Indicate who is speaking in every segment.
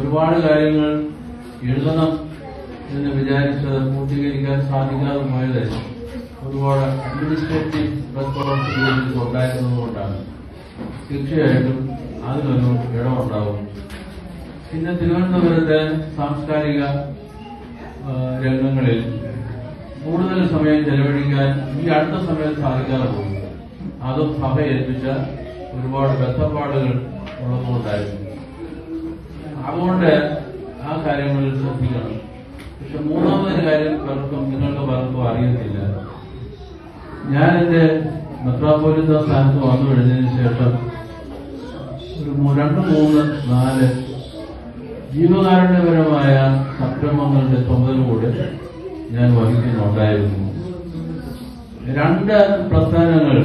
Speaker 1: ഒരുപാട് കാര്യങ്ങൾ എഴുതണം എന്ന് വിചാരിച്ച് പൂർത്തീകരിക്കാൻ സാധിക്കാതെ പോയത് ഒരുപാട് അഡ്മിനിസ്ട്രേറ്റീവ് റെസ്പോൺസിബിലിറ്റീസ് ഉണ്ടായിരുന്നതുകൊണ്ടാണ് തീർച്ചയായിട്ടും അതിനൊരു ഇടമുണ്ടാവും. പിന്നെ തിരുവനന്തപുരത്തെ സാംസ്കാരിക രംഗങ്ങളിൽ കൂടുതൽ സമയം ചെലവഴിക്കാൻ ഈ അടുത്ത സമയത്ത് സാധിക്കാതെ പോകും അതും സഭ ഏൽപ്പിച്ച ഒരുപാട് ബന്ധപ്പാടുകൾ ഉള്ളതുകൊണ്ടായിരുന്നു. അതുകൊണ്ട് ആ കാര്യങ്ങളിൽ ശ്രദ്ധിക്കണം. പക്ഷെ മൂന്നാമതൊരു കാര്യം പലർക്കും നിങ്ങൾക്ക് പലർക്കും അറിയത്തില്ല. ഞാൻ എന്റെ മെത്രാപോലിത്ത സ്ഥാനത്ത് വന്നു കഴിഞ്ഞതിന് ശേഷം ഒരു രണ്ട് മൂന്ന് നാല് ജീവകാരുണ്യപരമായ സംരംഭങ്ങളുടെ ചുമതല കൂടെ ഞാൻ വഹിക്കുന്നുണ്ടായിരുന്നു. രണ്ട് പ്രസ്ഥാനങ്ങൾ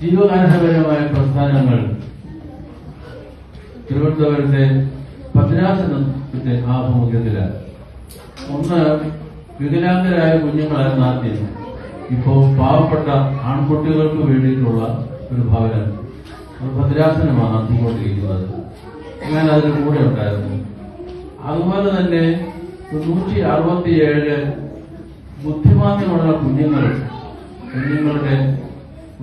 Speaker 1: ജീവകാരുണ്യപരമായ പ്രസ്ഥാനങ്ങൾ തിരുവനന്തപുരത്തെ ഭദ്രാസനത്തിന്റെ ആഭിമുഖ്യത്തിലാണ് ഒന്ന് വികലാംഗരായ കുഞ്ഞുങ്ങളായിരുന്നു ആദ്യം ഇപ്പോ പാവപ്പെട്ട ആൺകുട്ടികൾക്ക് വേണ്ടിയിട്ടുള്ള ഒരു ഭവനം. അത് ഭദ്രാസനമാണ് നടത്തിക്കൊണ്ടിരിക്കുന്നത്. ഞാൻ അതിന് കൂടെ ഉണ്ടായിരുന്നു. അതുപോലെ തന്നെ നൂറ്റി അറുപത്തിയേഴ് ബുദ്ധിമാന്യമുള്ള കുഞ്ഞുങ്ങൾ കുഞ്ഞുങ്ങളുടെ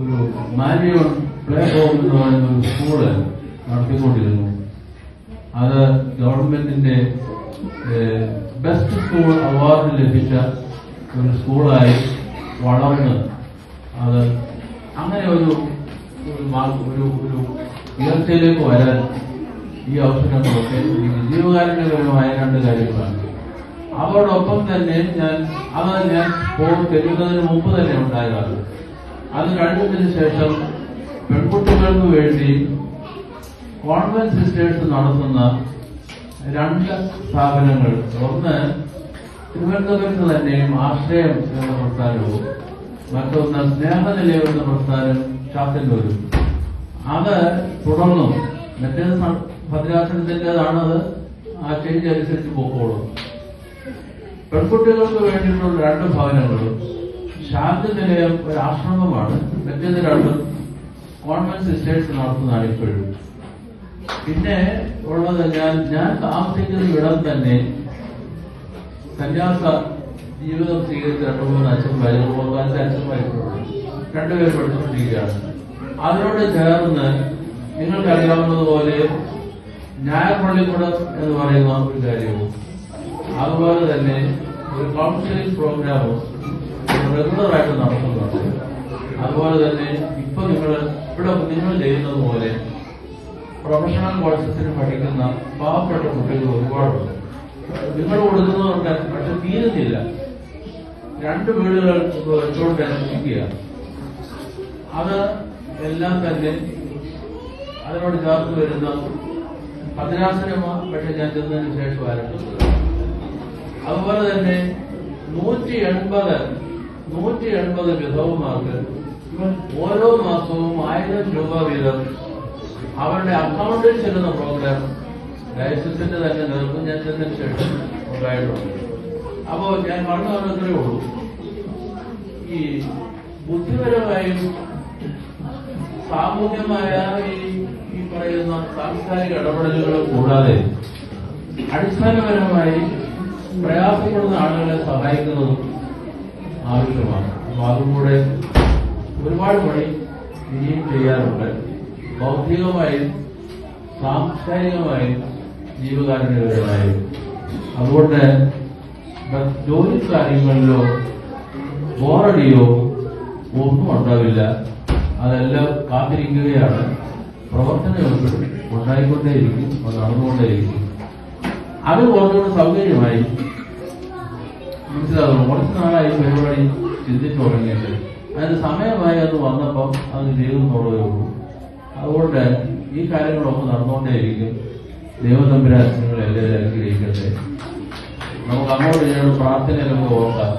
Speaker 1: ഒരു മാരിയോൺ പ്ലേ ഹോം എന്ന് പറയുന്ന ഒരു സ്കൂൾ നടത്തിക്കൊണ്ടിരുന്നു. അത് ഗവൺമെന്റിന്റെ ബെസ്റ്റ് സ്കൂൾ അവാർഡ് ലഭിച്ച ഒരു സ്കൂളായി വളർന്ന് അത് അങ്ങനെ ഒരു ഒരു ഒരു ഉയർച്ചയിലേക്ക് വരാൻ ഈ അവസരങ്ങളൊക്കെ ജീവകാരുണ്യപരമായ രണ്ട് കാര്യങ്ങളാണ്. അവരോടൊപ്പം തന്നെ ഞാൻ അത് ഞാൻ തരുന്നതിന് മുമ്പ് തന്നെ ഉണ്ടായതാണ്. അത് കഴിഞ്ഞതിന് ശേഷം പെൺകുട്ടികൾക്ക് വേണ്ടി കോൺവെന്റ് സിസ്റ്റേഴ്സ് നടത്തുന്ന രണ്ട് സ്ഥാപനങ്ങൾ. ഒന്ന് തിരുവനന്തപുരത്ത് തന്നെയും ആശ്രയം എന്ന പ്രസ്ഥാനവും മറ്റൊന്ന് സ്നേഹനിലയം എന്ന പ്രസ്ഥാനം ചാത്തന്നൂരും. അത് തുടർന്നു മറ്റേത് സ- ഭദ്രാസനത്തിന്റെതാണത് ആ ചേഞ്ച് അനുസരിച്ച് പോക്കോളും. പെൺകുട്ടികൾക്ക് വേണ്ടിയിട്ടുള്ള രണ്ട് ഭവനങ്ങളും ശാന്തി നിലയം ഒരു ആശ്രമമാണ്. മറ്റേത് രണ്ടും കോൺവെന്റ് സിസ്റ്റേഴ്സ് നടത്തുന്നതാണ് ഇപ്പോഴും. പിന്നെ ഉള്ളത് ഞാൻ താമസിക്കുന്ന ഇടം തന്നെ സന്യാസ ജീവിതം സ്വീകരിച്ച രണ്ടു മൂന്ന് അച്ഛന്മാർ അച്ഛൻ അച്ഛന്മാരിപ്പോഴും രണ്ടുപേരും പഠിച്ചുകൊണ്ടിരിക്കുകയാണ്. അതിനോട് ചേർന്ന് നിങ്ങൾക്കറിയാവുന്നതുപോലെ ഞായർപള്ളിക്കുടം എന്ന് പറയുന്ന ഒരു കാര്യവും. അതുപോലെ തന്നെ ഒരു കൗൺസിലിംഗ് പ്രോഗ്രാമും റെഗുലറായിട്ട് നടത്തുന്നുണ്ട്. അതുപോലെ തന്നെ ഇപ്പൊ നിങ്ങൾ ഇവിടെ നിങ്ങൾ ചെയ്യുന്നത് പോലെ പ്രൊഫഷണൽ കോഴ്സസിന് പഠിക്കുന്ന പാവപ്പെട്ട കുട്ടികൾ ഒരുപാടുണ്ട്. നിങ്ങൾ കൊടുക്കുന്നതുകൊണ്ട് പക്ഷെ തീരുന്നില്ല. രണ്ട് വീടുകൾ വെച്ചുകൊണ്ട് ഇരിക്കുക അത് എല്ലാം തന്നെ അതിനോട് ചേർത്ത് വരുന്ന ഭദ്രാസനമ പക്ഷെ ഞാൻ ചെന്നതിന് ശേഷം ആരംഭിച്ചത് അതുപോലെ തന്നെ നൂറ്റി എൺപത് നൂറ്റി എൺപത് വിധവമാർക്ക് ഓരോ മാസവും ആയിരം രൂപ വീതം അവരുടെ അക്കൗണ്ടിൽ ചെല്ലുന്ന പ്രോഗ്രാം ലൈസൻസിന്റെ തന്നെ ചെന്നതിന് ശേഷം ഉണ്ടായിട്ടുണ്ട്. അപ്പോ ഞാൻ പറഞ്ഞു വന്നത്രേ ഉള്ളൂ. ഈ ബുദ്ധിപരമായും സാമൂഹ്യമായ ഈ പറയുന്ന സാംസ്കാരിക ഇടപെടലുകൾ കൂടാതെ അടിസ്ഥാനപരമായി പ്രയാസപ്പെടുന്ന ആളുകളെ സഹായിക്കുന്നതും ആവശ്യമാണ്. അപ്പൊ അതുകൂടെ ഒരുപാട് പണി ഇനിയും ചെയ്യാറുണ്ട്. ബൗദ്ധികമായും സാംസ്കാരികമായും ജീവകാരുണ്യപരമായും അതുകൊണ്ട് ജോലി കാര്യങ്ങളിലോ ബോറടിയോ ഒന്നും ഉണ്ടാവില്ല. അതെല്ലാം കാത്തിരിക്കുകയാണ്. പ്രവർത്തനങ്ങൾ ഉണ്ടായിക്കൊണ്ടേയിരിക്കും അത് നടന്നുകൊണ്ടേയിരിക്കും. അത് കുറച്ചുകൂടെ സൗകര്യമായി മനസ്സിലാകുന്നു. കുറച്ച് നാളായി പരിപാടി ചിന്തിച്ചു തുടങ്ങിയിട്ട്. അതിന് സമയമായി അത് വന്നപ്പം അത് ചെയ്തു ഉള്ളൂ അതുകൊണ്ട് ഈ കാര്യങ്ങളൊക്കെ നടന്നുകൊണ്ടേയിരിക്കും ദൈവതമ്പുരാൻ എല്ലാവരും അനുഗ്രഹിക്കട്ടെ. നമുക്ക് അങ്ങോട്ട് ചെയ്യണം പ്രാർത്ഥനയിലൊക്കെ ഓർക്കാം